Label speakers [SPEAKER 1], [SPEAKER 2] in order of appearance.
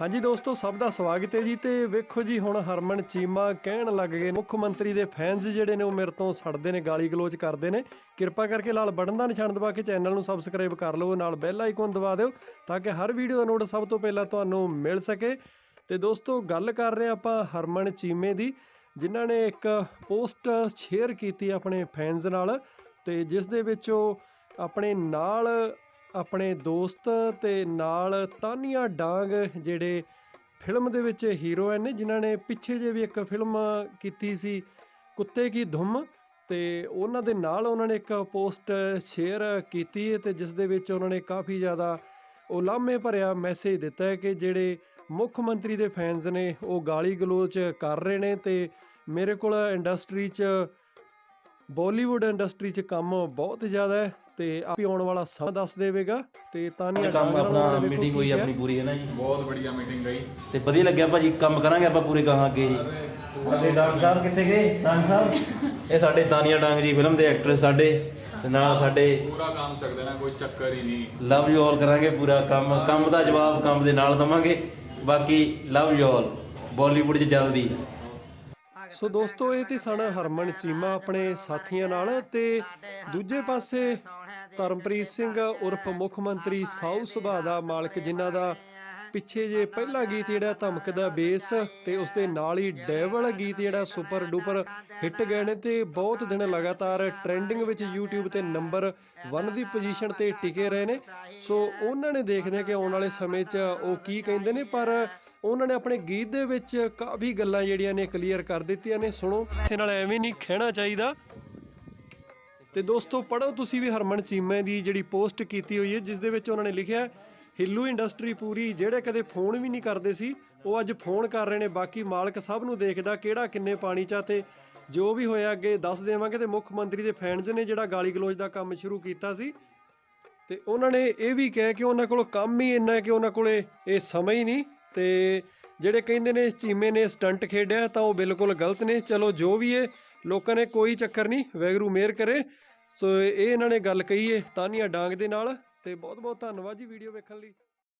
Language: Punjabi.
[SPEAKER 1] ਹਾਂਜੀ ਦੋਸਤੋ, ਸਭ ਦਾ ਸਵਾਗਤ ਹੈ ਜੀ ਤੇ ਵੇਖੋ ਜੀ, ਹੁਣ ਹਰਮਨ ਚੀਮਾ ਕਹਿਣ ਲੱਗ ਗਏ ਮੁੱਖ ਮੰਤਰੀ ਦੇ ਫੈਨਸ ਜਿਹੜੇ ਨੇ ਉਹ ਮੇਰੇ ਤੋਂ ਸੜਦੇ ਨੇ, ਗਾਲੀ ਗਲੋਚ ਕਰਦੇ ਨੇ। ਕਿਰਪਾ ਕਰਕੇ ਲਾਲ ਬਟਨ ਦਾ ਨਿਸ਼ਾਨ ਦਬਾ ਕੇ ਚੈਨਲ ਨੂੰ ਸਬਸਕ੍ਰਾਈਬ ਕਰ ਲਓ, ਨਾਲ ਬੈਲ ਆਈਕਨ ਦਬਾ ਦਿਓ, ਤਾਂ ਕਿ ਹਰ ਵੀਡੀਓ ਦਾ ਨੋਟ ਸਭ ਤੋਂ ਪਹਿਲਾਂ ਤੁਹਾਨੂੰ ਮਿਲ ਸਕੇ। ਤੇ ਦੋਸਤੋ, ਗੱਲ ਕਰ ਰਹੇ ਹਾਂ ਆਪਾਂ ਹਰਮਨ ਚੀਮੇ ਦੀ, ਜਿਨ੍ਹਾਂ ਨੇ ਇੱਕ ਪੋਸਟ ਸ਼ੇਅਰ ਕੀਤੀ ਆਪਣੇ ਫੈਨਸ ਨਾਲ, ਤੇ ਜਿਸ ਦੇ ਵਿੱਚ ਉਹ ਆਪਣੇ ਨਾਲ ਆਪਣੇ ਦੋਸਤ ਤੇ ਨਾਲ ਤਾਨੀਆ ਡਾਂਗ, ਜਿਹੜੇ ਫਿਲਮ ਦੇ ਵਿੱਚ ਹੀਰੋਇਨ ਨੇ, ਜਿਨ੍ਹਾਂ ਨੇ ਪਿੱਛੇ ਜੇ ਵੀ ਇੱਕ ਫਿਲਮ ਕੀਤੀ ਸੀ, ਕੁੱਤੇ ਕੀ ਧੁੰਮ, ਤੇ ਉਹਨਾਂ ਦੇ ਨਾਲ ਉਹਨਾਂ ਨੇ ਇੱਕ ਪੋਸਟ ਸ਼ੇਅਰ ਕੀਤੀ ਹੈ ਤੇ ਜਿਸ ਦੇ ਵਿੱਚ ਉਹਨਾਂ ਨੇ ਕਾਫੀ ਜ਼ਿਆਦਾ ਉਲਾਮੇ ਭਰਿਆ ਮੈਸੇਜ ਦਿੱਤਾ ਹੈ ਕਿ ਜਿਹੜੇ ਮੁੱਖ ਮੰਤਰੀ ਦੇ ਫੈਨਸ ਨੇ, ਉਹ ਗਾਲੀ ਗਲੋਚ ਕਰ ਰਹੇ ਨੇ ਤੇ ਮੇਰੇ ਕੋਲ ਇੰਡਸਟਰੀ 'ਚ ਬਾਲੀਵੁੱਡ ਇੰਡਸਟਰੀ 'ਚ ਕੰਮ ਬਹੁਤ ਜ਼ਿਆਦਾ ਹੈ ਤੇ ਆਪੀ ਆਉਣ ਵਾਲਾ ਸਮਾਂ ਦੱਸ ਦੇਵੇਗਾ ਤੇ ਤਾਨੀਆ
[SPEAKER 2] ਕੰਮ ਆਪਣਾ
[SPEAKER 1] ਨੇ
[SPEAKER 2] ਮੀਟਿੰਗ ਹੋਈ। ਆਪਣੀ ਪੂਰੀ ਹੈ ਨਾ ਜੀ?
[SPEAKER 3] ਬਹੁਤ ਵਧੀਆ ਮੀਟਿੰਗ ਗਈ
[SPEAKER 2] ਤੇ ਵਧੀਆ ਲੱਗਿਆ ਭਾਜੀ ਕੰਮ ਕਰਾਂਗੇ ਆਪਾਂ ਪੂਰੇ ਗਾਹਾਂ ਅੱਗੇ ਜੀ। ਸਾਡੇ ਡਾਂਗ ਸਾਹਿਬ ਕਿੱਥੇ ਗਏ? ਡਾਂਗ ਸਾਹਿਬ? ਇਹ ਸਾਡੇ ਦਾਨੀਆ ਡਾਂਗ ਜੀ ਫਿਲਮ ਦੇ ਐਕਟਰ ਸਾਡੇ ਤੇ ਨਾਲ ਸਾਡੇ
[SPEAKER 3] ਪੂਰਾ ਕੰਮ ਚੱਕ ਦੇਣਾ ਕੋਈ ਚੱਕਰ ਹੀ ਨਹੀਂ।
[SPEAKER 2] ਲਵ ਯੂ ਆਲ ਕਰਾਂਗੇ ਪੂਰਾ ਕੰਮ। ਕੰਮ ਦਾ ਜਵਾਬ ਕੰਮ ਦੇ ਨਾਲ ਦਵਾਂਗੇ। ਬਾਕੀ ਲਵ ਯੂ ਆਲ ਬਾਲੀਵੁੱਡ 'ਚ ਜਲਦੀ।
[SPEAKER 1] ਸੋ ਦੋਸਤੋ ਇਹ ਤੇ ਸਨ ਹਰਮਨ ਚੀਮਾ ਆਪਣੇ ਸਾਥੀਆਂ ਨਾਲ ਤੇ ਦੂਜੇ ਪਾਸੇ ਧਰਮਪ੍ਰੀਤ ਸਿੰਘ ਉਰਫ ਮੁੱਖ ਮੰਤਰੀ ਸਾਊ ਸੁਭਾਅ ਦਾ ਮਾਲਕ ਜਿਨ੍ਹਾਂ ਦਾ ਪਿੱਛੇ ਜੇ ਪਹਿਲਾ ਗੀਤ ਜਿਹੜਾ ਧਮਕਦਾ ਬੇਸ ਤੇ ਉਸ ਦੇ ਨਾਲ ਹੀ ਡੈਵਲ ਗੀਤ ਜਿਹੜਾ ਸੁਪਰ ਡੂਪਰ ਹਿੱਟ ਗਏ ਨੇ ਤੇ ਬਹੁਤ ਦਿਨ ਲਗਾਤਾਰ ਟ੍ਰੈਂਡਿੰਗ ਵਿੱਚ YouTube ਤੇ ਨੰਬਰ 1 ਦੀ ਪੋਜੀਸ਼ਨ ਤੇ ਟਿਕੇ ਰਹੇ ਨੇ। ਸੋ ਉਹਨਾਂ ਨੇ ਦੇਖਦੇ ਆ ਕਿ ਆਉਣ ਵਾਲੇ ਸਮੇਂ 'ਚ ਉਹ ਕੀ ਕਹਿੰਦੇ ਨੇ, ਪਰ ਉਹਨਾਂ ਨੇ ਆਪਣੇ ਗੀਤ ਦੇ ਵਿੱਚ ਕਾਫੀ ਗੱਲਾਂ ਜਿਹੜੀਆਂ ਨੇ ਕਲੀਅਰ ਕਰ ਦਿੱਤੀਆਂ ਨੇ। ਸੁਣੋ ਇਸੇ ਨਾਲ ਐਵੇਂ ਨਹੀਂ ਕਹਿਣਾ ਚਾਹੀਦਾ। ਤੇ ਦੋਸਤੋ ਪੜੋ ਤੁਸੀਂ ਵੀ ਹਰਮਨ ਚੀਮੇ ਦੀ ਜਿਹੜੀ ਪੋਸਟ ਕੀਤੀ ਹੋਈ ਹੈ, ਜਿਸ ਦੇ ਵਿੱਚ ਉਹਨਾਂ ਨੇ ਲਿਖਿਆ ਹਿੱਲੂ ਇੰਡਸਟਰੀ ਪੂਰੀ ਜਿਹੜੇ ਕਦੇ ਫੋਨ ਵੀ ਨਹੀਂ ਕਰਦੇ ਸੀ, ਉਹ ਅੱਜ ਫੋਨ ਕਰ ਰਹੇ ਨੇ। ਬਾਕੀ ਮਾਲਕ ਸਭ ਨੂੰ ਦੇਖਦਾ ਕਿਹੜਾ ਕਿੰਨੇ ਪਾਣੀ ਚਾ ਤੇ ਜੋ ਵੀ ਹੋਇਆ ਅੱਗੇ ਦੱਸ ਦੇਵਾਂਗੇ ਤੇ ਮੁੱਖ ਮੰਤਰੀ ਦੇ ਫੈਨਸ ਨੇ ਜਿਹੜਾ ਗਾਲੀ ਗਲੋਚ ਦਾ ਕੰਮ ਸ਼ੁਰੂ ਕੀਤਾ ਸੀ। ਤੇ ਉਹਨਾਂ ਨੇ ਇਹ ਵੀ ਕਿਹਾ ਕਿ ਉਹਨਾਂ ਕੋਲ ਕੰਮ ਹੀ ਇੰਨਾ ਕਿ ਉਹਨਾਂ ਕੋਲੇ ਇਹ ਸਮਾਂ ਹੀ ਨਹੀਂ ਤੇ ਜਿਹੜੇ ਕਹਿੰਦੇ ਨੇ ਚੀਮੇ ਨੇ ਸਟੰਟ ਖੇਡਿਆ ਤਾਂ ਉਹ ਬਿਲਕੁਲ ਗਲਤ ਨੇ। ਚਲੋ ਜੋ ਵੀ ਹੈ, ਲੋਕਾਂ ਨੇ ਕੋਈ ਚੱਕਰ ਨਹੀਂ ਵੈਗਰੂ ਮਿਹਰ ਕਰੇ। ਸੋ ਇਹ ਇਹਨਾਂ ਨੇ ਗੱਲ ਕਹੀ ਹੈ ਤਾਨੀਆ ਡਾਂਗ ਦੇ ਨਾਲ। ਤੇ ਬਹੁਤ ਬਹੁਤ ਧੰਨਵਾਦ ਜੀ ਵੀਡੀਓ ਵੇਖਣ ਲਈ।